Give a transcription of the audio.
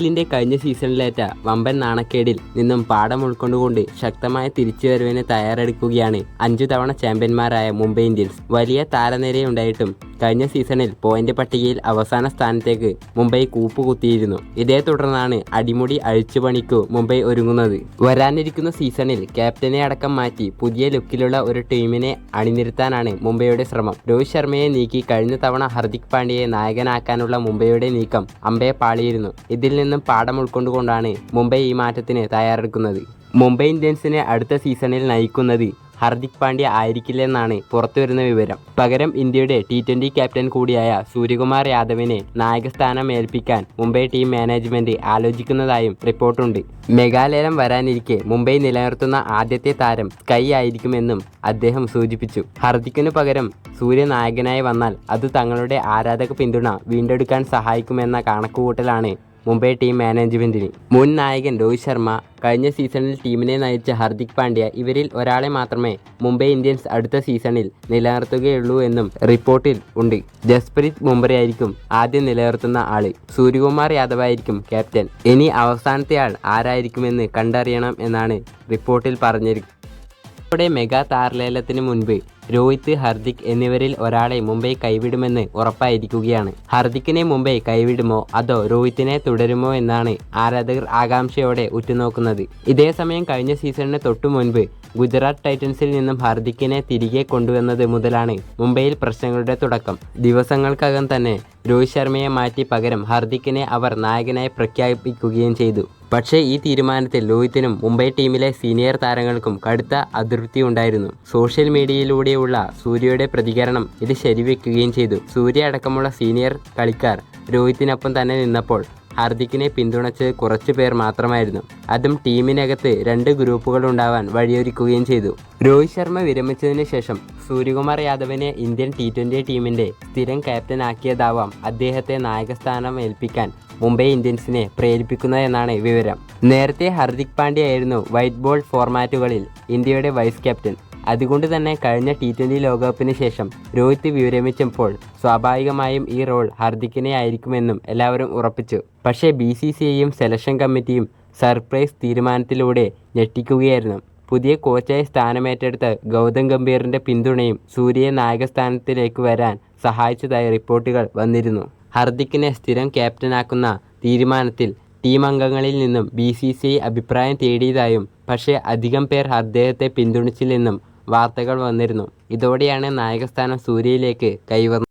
എല്ലിന്റെ കഴിഞ്ഞ സീസണിലേറ്റ വമ്പൻ നാണക്കേടിൽ നിന്നും പാഠം ഉൾക്കൊണ്ടുകൊണ്ട് ശക്തമായ തിരിച്ചുവരവിന് തയ്യാറെടുക്കുകയാണ് അഞ്ചു തവണ ചാമ്പ്യന്മാരായ മുംബൈ ഇന്ത്യൻസ്. വലിയ താരനിരയുണ്ടായിട്ടും കഴിഞ്ഞ സീസണിൽ പോയിന്റ് പട്ടികയിൽ അവസാന സ്ഥാനത്തേക്ക് മുംബൈ കൂപ്പുകുത്തിയിരുന്നു. ഇതേ തുടർന്നാണ് അടിമുടി അഴിച്ചുപണിക്കു മുംബൈ ഒരുങ്ങുന്നത്. വരാനിരിക്കുന്ന സീസണിൽ ക്യാപ്റ്റനെ അടക്കം മാറ്റി പുതിയ ലുക്കിലുള്ള ഒരു ടീമിനെ അണിനിരത്താനാണ് മുംബൈയുടെ ശ്രമം. രോഹിത് ശർമ്മയെ നീക്കി കഴിഞ്ഞ തവണ ഹർദിക് പാണ്ഡ്യയെ നായകനാക്കാനുള്ള മുംബൈയുടെ നീക്കം അമ്പയെ പാളിയിരുന്നു. ഇതിൽ നിന്നും പാഠം ഉൾക്കൊണ്ടുകൊണ്ടാണ് മുംബൈ ഈ മാറ്റത്തിന് തയ്യാറെടുക്കുന്നത്. മുംബൈ ഇന്ത്യൻസിനെ അടുത്ത സീസണിൽ നയിക്കുന്നത് ഹർദിക് പാണ്ഡ്യ ആയിരിക്കില്ലെന്നാണ് പുറത്തുവരുന്ന വിവരം. പകരം ഇന്ത്യയുടെ ടി ട്വന്റി ക്യാപ്റ്റൻ കൂടിയായ സൂര്യകുമാർ യാദവിനെ നായകസ്ഥാനം ഏൽപ്പിക്കാൻ മുംബൈ ടീം മാനേജ്മെന്റ് ആലോചിക്കുന്നതായും റിപ്പോർട്ടുണ്ട്. മെഗാലയം വരാനിരിക്കെ മുംബൈ നിലനിർത്തുന്ന ആദ്യത്തെ താരം സ്കൈ ആയിരിക്കുമെന്നും അദ്ദേഹം സൂചിപ്പിച്ചു. ഹർദിക്കിനു പകരം സൂര്യ നായകനായി വന്നാൽ അത് തങ്ങളുടെ ആരാധക പിന്തുണ വീണ്ടെടുക്കാൻ സഹായിക്കുമെന്ന കണക്കുകൂട്ടലാണ് മുംബൈ ടീം മാനേജ്മെന്റിന്. മുൻ നായകൻ രോഹിത് ശർമ്മ കഴിഞ്ഞ സീസണിൽ ടീമിനെ നയിച്ച ഹർദിക് പാണ്ഡ്യ ഇവരിൽ ഒരാളെ മാത്രമേ മുംബൈ ഇന്ത്യൻസ് അടുത്ത സീസണിൽ നിലനിർത്തുകയുള്ളൂ എന്നും റിപ്പോർട്ടിൽ ഉണ്ട്. ജസ്പ്രീത് മുംബൈയായിരിക്കും ആദ്യം നിലനിർത്തുന്ന ആൾ. സൂര്യകുമാർ യാദവ് ആയിരിക്കും ക്യാപ്റ്റൻ. ഇനി അവസാനത്തെ ആൾ ആരായിരിക്കുമെന്ന് കണ്ടറിയണം എന്നാണ് റിപ്പോർട്ടിൽ പറഞ്ഞിരിക്കുന്നത് ഇതോടെ മെഗാ താരലേലത്തിന് മുൻപ് രോഹിത് ഹർദിക് എന്നിവരിൽ ഒരാളെ മുംബൈ കൈവിടുമെന്ന് ഉറപ്പായിരിക്കുകയാണ്. ഹർദിക്കിനെ മുംബൈ കൈവിടുമോ അതോ രോഹിത്തിനെ തുടരുമോ എന്നാണ് ആരാധകർ ആകാംക്ഷയോടെ ഉറ്റുനോക്കുന്നത്. ഇതേസമയം കഴിഞ്ഞ സീസണിന് തൊട്ടു മുൻപ് ഗുജറാത്ത് ടൈറ്റൻസിൽ നിന്നും ഹർദിക്കിനെ തിരികെ കൊണ്ടുവന്നത് മുതലാണ് മുംബൈയിൽ പ്രശ്നങ്ങളുടെ തുടക്കം. ദിവസങ്ങൾക്കകം തന്നെ രോഹിത് ശർമ്മയെ മാറ്റി പകരം ഹർദിക്കിനെ അവർ നായകനായി പ്രഖ്യാപിക്കുകയും ചെയ്തു. പക്ഷേ ഈ തീരുമാനത്തിൽ ലോഹിത്തിനും മുംബൈ ടീമിലെ സീനിയർ താരങ്ങൾക്കും കടുത്ത അതൃപ്തി ഉണ്ടായിരുന്നു. സോഷ്യൽ മീഡിയയിലൂടെയുള്ള സൂര്യയുടെ പ്രതികരണം ഇത് ശരിവെക്കുകയും ചെയ്തു. സൂര്യ അടക്കമുള്ള സീനിയർ കളിക്കാർ രോഹിത്തിനൊപ്പം തന്നെ നിന്നപ്പോൾ ഹാർദിക്കിനെ പിന്തുണച്ചത് കുറച്ചു പേർ മാത്രമായിരുന്നു. അതും ടീമിനകത്ത് രണ്ട് ഗ്രൂപ്പുകൾ ഉണ്ടാവാൻ വഴിയൊരുക്കുകയും ചെയ്തു. രോഹിത് ശർമ്മ വിരമിച്ചതിന് ശേഷം സൂര്യകുമാർ യാദവിനെ ഇന്ത്യൻ ടി ട്വന്റി ടീമിന്റെ സ്ഥിരം ക്യാപ്റ്റനാക്കിയതാവാം അദ്ദേഹത്തെ നായകസ്ഥാനം ഏൽപ്പിക്കാൻ മുംബൈ ഇന്ത്യൻസിനെ പ്രേരിപ്പിക്കുന്നതെന്നാണ് വിവരം. നേരത്തെ ഹർദിക് പാണ്ഡ്യ ആയിരുന്നു വൈറ്റ് ബോൾ ഫോർമാറ്റുകളിൽ ഇന്ത്യയുടെ വൈസ് ക്യാപ്റ്റൻ അതുകൊണ്ട് തന്നെ കഴിഞ്ഞ ടി ട്വന്റി ലോകകപ്പിന് ശേഷം രോഹിത് വിരമിച്ചപ്പോൾ സ്വാഭാവികമായും ഈ റോൾ ഹർദിക്കിനെ ആയിരിക്കുമെന്നും എല്ലാവരും ഉറപ്പിച്ചു. പക്ഷേ ബി സി സി ഐയും സെലക്ഷൻ കമ്മിറ്റിയും സർപ്രൈസ് തീരുമാനത്തിലൂടെ ഞെട്ടിക്കുകയായിരുന്നു. പുതിയ കോച്ചായി സ്ഥാനമേറ്റെടുത്ത ഗൗതം ഗംഭീറിന്റെ പിന്തുണയും സൂര്യയെ നായകസ്ഥാനത്തിലേക്ക് വരാൻ സഹായിച്ചതായി റിപ്പോർട്ടുകൾ വന്നിരുന്നു. ഹർദിക്കിനെ സ്ഥിരം ക്യാപ്റ്റനാക്കുന്ന തീരുമാനത്തിൽ ടീം അംഗങ്ങളിൽ നിന്നും ബി സി സി അഭിപ്രായം തേടിയതായും പക്ഷേ അധികം പേർ അദ്ദേഹത്തെ പിന്തുണച്ചില്ലെന്നും വാർത്തകൾ വന്നിരുന്നു. ഇതോടെയാണ് നായകസ്ഥാനം സൂര്യയിലേക്ക് കൈവന്നത്.